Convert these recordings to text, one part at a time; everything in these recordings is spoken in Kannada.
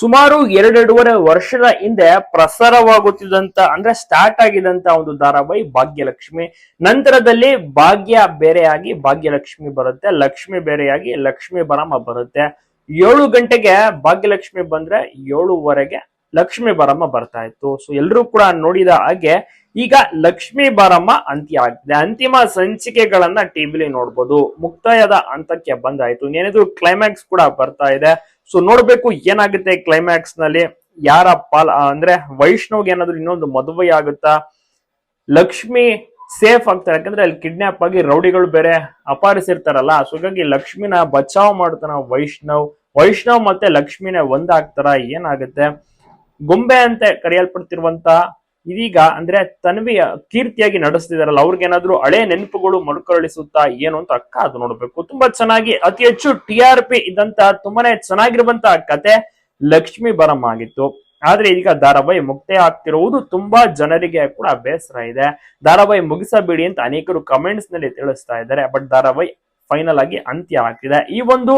ಸುಮಾರು ಎರಡೆರಡೂವರೆ ವರ್ಷದ ಹಿಂದೆ ಪ್ರಸಾರವಾಗುತ್ತಿದ್ದಂತ, ಅಂದ್ರೆ ಸ್ಟಾರ್ಟ್ ಆಗಿದಂತ ಒಂದು ಧಾರಾವಾಹಿ ಭಾಗ್ಯಲಕ್ಷ್ಮಿ. ನಂತರದಲ್ಲಿ ಭಾಗ್ಯ ಬೇರೆಯಾಗಿ ಭಾಗ್ಯಲಕ್ಷ್ಮಿ ಬರುತ್ತೆ, ಲಕ್ಷ್ಮಿ ಬೇರೆಯಾಗಿ ಲಕ್ಷ್ಮಿ ಬರಮ ಬರುತ್ತೆ. ಏಳು ಗಂಟೆಗೆ ಭಾಗ್ಯಲಕ್ಷ್ಮಿ ಬಂದ್ರೆ ಏಳುವರೆಗೆ ಲಕ್ಷ್ಮಿ ಬರಮ್ಮ ಬರ್ತಾ ಇತ್ತು. ಸೊ ಎಲ್ಲರೂ ಕೂಡ ನೋಡಿದ ಹಾಗೆ ಈಗ ಲಕ್ಷ್ಮಿ ಬಾರಮ್ಮ ಅಂತ್ಯ ಆಗ್ತಿದೆ. ಅಂತಿಮ ಸಂಚಿಕೆಗಳನ್ನ ಟಿವಿಲಿ ನೋಡ್ಬೋದು. ಮುಕ್ತಾಯದ ಹಂತಕ್ಕೆ ಬಂದಾಯ್ತು. ಏನಿದ್ರು ಕ್ಲೈಮ್ಯಾಕ್ಸ್ ಕೂಡ ಬರ್ತಾ ಇದೆ. ಸೊ ನೋಡ್ಬೇಕು ಏನಾಗುತ್ತೆ ಕ್ಲೈಮ್ಯಾಕ್ಸ್ನಲ್ಲಿ. ಯಾರ ಪಾಲ್ ಅಂದ್ರೆ ವೈಷ್ಣವ್ಗೆ ಏನಾದ್ರು ಇನ್ನೊಂದು ಮದುವೆ ಆಗುತ್ತಾ? ಲಕ್ಷ್ಮಿ ಸೇಫ್ ಆಗ್ತಾರೆ ಯಾಕಂದ್ರೆ ಅಲ್ಲಿ ಕಿಡ್ನಾಪ್ ಆಗಿ ರೌಡಿಗಳು ಬೇರೆ ಅಪಹರಿಸಿರ್ತಾರಲ್ಲ. ಸೊ ಹಾಗಾಗಿ ಲಕ್ಷ್ಮಿನ ಬಚಾವ್ ಮಾಡ್ತಾನ ವೈಷ್ಣವ್. ವೈಷ್ಣವ್ ಮತ್ತೆ ಲಕ್ಷ್ಮಿನೇ ಒಂದಾಗ್ತಾರ? ಏನಾಗುತ್ತೆ? ಗೊಂಬೆ ಅಂತ ಕರೆಯಲ್ಪಡ್ತಿರುವಂತ ಇದೀಗ ಅಂದ್ರೆ ತನ್ವಿಯ ಕೀರ್ತಿಯಾಗಿ ನಡೆಸ್ತಿದಾರಲ್ಲ, ಅವ್ರಿಗೇನಾದ್ರೂ ಹಳೆ ನೆನಪುಗಳು ಮರುಕರಳಿಸುತ್ತಾ ಏನು ಅಂತ ಅಕ್ಕ ಅದು ನೋಡ್ಬೇಕು. ತುಂಬಾ ಚೆನ್ನಾಗಿ, ಅತಿ ಹೆಚ್ಚು ಟಿ ಆರ್ ಪಿ ಇದ್ದಂತ ತುಂಬಾನೇ ಚೆನ್ನಾಗಿರುವಂತ ಕತೆ ಲಕ್ಷ್ಮಿ ಬರಂ ಆಗಿತ್ತು. ಆದ್ರೆ ಈಗ ಧಾರಾವಾಹಿ ಮುಕ್ತಾಯ ಆಗ್ತಿರುವುದು ತುಂಬಾ ಜನರಿಗೆ ಕೂಡ ಬೇಸರ ಇದೆ. ಧಾರಾವಾಹಿ ಮುಗಿಸಬೇಡಿ ಅಂತ ಅನೇಕರು ಕಮೆಂಟ್ಸ್ನಲ್ಲಿ ತಿಳಿಸ್ತಾ ಇದ್ದಾರೆ ಬಟ್ ಧಾರಾವಾಹಿ ಫೈನಲ್ ಆಗಿ ಅಂತ್ಯ ಆಗ್ತಿದೆ. ಈ ಒಂದು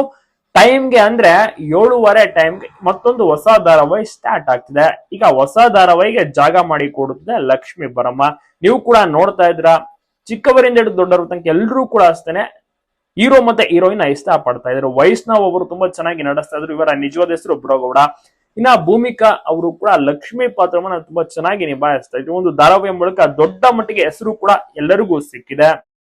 ಟೈಮ್ಗೆ ಅಂದ್ರೆ ಏಳುವರೆ ಟೈಮ್ಗೆ ಮತ್ತೊಂದು ಹೊಸ ಧಾರಾವಾಹಿ ಸ್ಟಾರ್ಟ್ ಆಗ್ತಿದೆ. ಈಗ ಹೊಸ ಧಾರಾವಾಹಿಗೆ ಜಾಗ ಮಾಡಿ ಕೊಡುತ್ತಿದೆ ಲಕ್ಷ್ಮಿ ಬರಮ್ಮ. ನೀವು ಕೂಡ ನೋಡ್ತಾ ಇದ್ರ ಚಿಕ್ಕವರಿಂದ ಹಿಡಿದು ದೊಡ್ಡವ್ರ ತನಕ ಎಲ್ಲರೂ ಕೂಡ ಅಷ್ಟೇನೆ ಹೀರೋ ಮತ್ತೆ ಹೀರೋಯಿನ್ ಇಷ್ಟ ಪಡ್ತಾ ಇದ್ರು. ವೈಷ್ಣವ್ ಅವರು ತುಂಬಾ ಚೆನ್ನಾಗಿ ನಡೆಸ್ತಾ ಇದ್ರು. ಇವರ ನಿಜವಾದ ಹೆಸರು ಬ್ರೋಗೌಡ ಇನ್ನ ಭೂಮಿಕಾ ಅವರು ಕೂಡ ಲಕ್ಷ್ಮಿ ಪಾತ್ರವನ್ನ ತುಂಬಾ ಚೆನ್ನಾಗಿ ನಿಭಾಯಿಸ್ತಾ ಇದ್ರು. ಒಂದು ಧಾರಾವಾಹಿ ಮೂಲಕ ದೊಡ್ಡ ಮಟ್ಟಿಗೆ ಹೆಸರು ಕೂಡ ಎಲ್ಲರಿಗೂ ಸಿಕ್ಕಿದೆ.